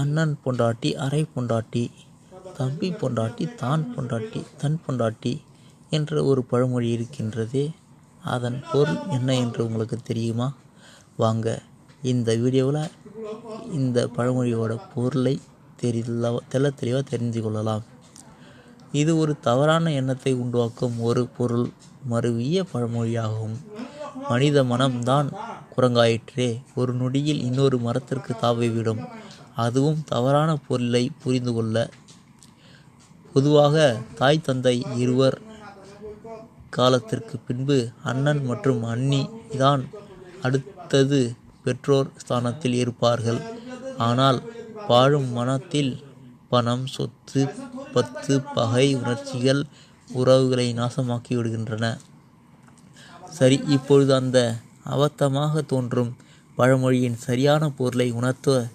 அண்ணன் பொண்டாட்டி அரை பொண்டாட்டி தம்பி பொண்டாட்டி தான் பொண்டாட்டி தன் பொண்டாட்டி என்ற ஒரு பழமொழி இருக்கின்றதே. அதன் பொருள் என்ன என்று உங்களுக்கு தெரியுமா? வாங்க இந்த வீடியோவில் இந்த பழமொழியோட பொருளை தெரியல தெள்ள தெளிவாக தெரிந்து கொள்ளலாம். இது ஒரு தவறான எண்ணத்தை உண்டாக்கும் ஒரு பொருள் மருவிய பழமொழியாகும். மனித மனம்தான் குரங்காயிற்றே ஒரு நொடியில் இன்னொரு மரத்திற்கு தாவிவிடும் அதுவும் தவறான பொருளை புரிந்து கொள்ள. பொதுவாக தாய் தந்தை இருவர் காலத்திற்கு பின்பு அண்ணன் மற்றும் அண்ணி தான் அடுத்தது பெற்றோர் ஸ்தானத்தில் இருப்பார்கள். ஆனால் வாழும் மனத்தில் பணம் சொத்து பத்து பகை உணர்ச்சிகள் உறவுகளை நாசமாக்கி விடுகின்றன. சரி இப்பொழுது அந்த அபத்தமாக தோன்றும் பழமொழியின் சரியான பொருளை உணர்த்த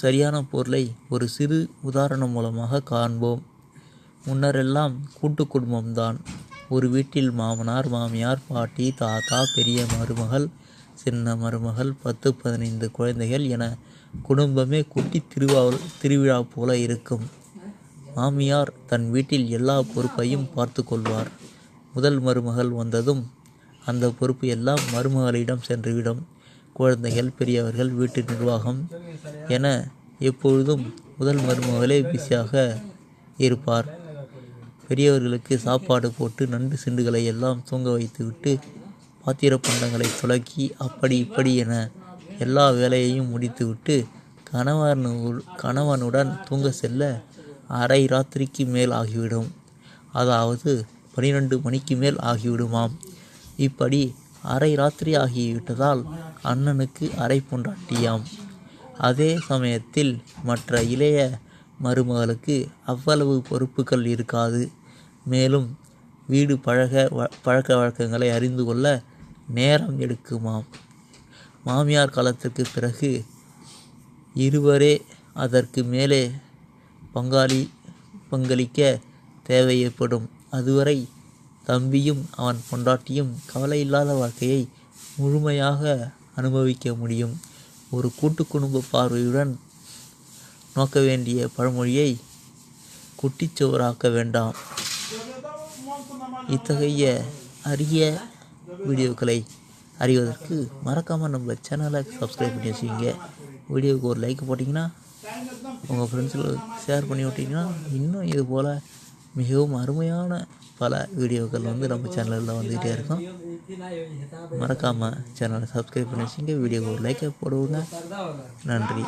சரியான பொருளை ஒரு சிறு உதாரணம் மூலமாக காண்போம். முன்னரெல்லாம் கூட்டு குடும்பம்தான். ஒரு வீட்டில் மாமனார் மாமியார் பாட்டி தாத்தா பெரிய மருமகள் சின்ன மருமகள் பத்து பதினைந்து குழந்தைகள் என குடும்பமே குட்டி திருவா திருவிழா போல இருக்கும். மாமியார் தன் வீட்டில் எல்லா பொறுப்பையும் பார்த்து கொள்வார். முதல் மருமகள் வந்ததும் அந்த பொறுப்பு எல்லாம் மருமகளிடம் சென்றுவிடும். குழந்தைகள் பெரியவர்கள் வீட்டு நிர்வாகம் என எப்பொழுதும் முதல் மருமகளே பிஸியாக இருப்பார். பெரியவர்களுக்கு சாப்பாடு போட்டு நண்டு சிண்டுகளை எல்லாம் தூங்க வைத்துவிட்டு பாத்திர பண்டங்களை துலக்கி அப்படி இப்படி என எல்லா வேலையையும் முடித்துவிட்டு கணவன் கணவனுடன் தூங்க செல்ல அரை ராத்திரிக்கு மேல் ஆகிவிடும். அதாவது பனிரெண்டு மணிக்கு மேல் ஆகிவிடுமாம். இப்படி அரை ராத்திரி ஆகிவிட்டதால் அண்ணனுக்கு அரை பொண்டாட்டியாம். அதே சமயத்தில் மற்ற இளைய மருமகளுக்கு அவ்வளவு பொறுப்புகள் இருக்காது. மேலும் வீடு பழக பழக்க வழக்கங்களை அறிந்து கொள்ள நேரம் எடுக்குமாம். மாமியார் காலத்திற்கு பிறகு இருவரே அதற்கு மேலே பங்காளி பங்களிக்க தேவை ஏற்படும் அதுவரை தம்பியும் அவன் பொண்டாட்டியும் கவலையில்லாத வாழ்க்கையை முழுமையாக அனுபவிக்க முடியும். ஒரு கூட்டு குடும்ப பார்வையுடன் நோக்க வேண்டிய பழமொழியை குட்டிச்சுவராக்க வேண்டாம். இத்தகைய அரிய வீடியோக்களை அறிவதற்கு மறக்காமல் நம்ம சேனலை சப்ஸ்கிரைப் பண்ணி வச்சுக்கிங்க. வீடியோவுக்கு ஒரு லைக் போட்டிங்கன்னா உங்கள் ஃப்ரெண்ட்ஸுக்கு ஷேர் பண்ணி விட்டிங்கன்னா இன்னும் இது போல் மிகவும் அருமையான பல வீடியோக்கள் வந்து நம்ம சேனலில் வந்துக்கிட்டே இருக்கும். மறக்காமல் சேனலை சப்ஸ்கிரைப் பண்ணி வச்சுங்க வீடியோவுக்கு ஒரு லைக்கை போடுவோங்க. நன்றி.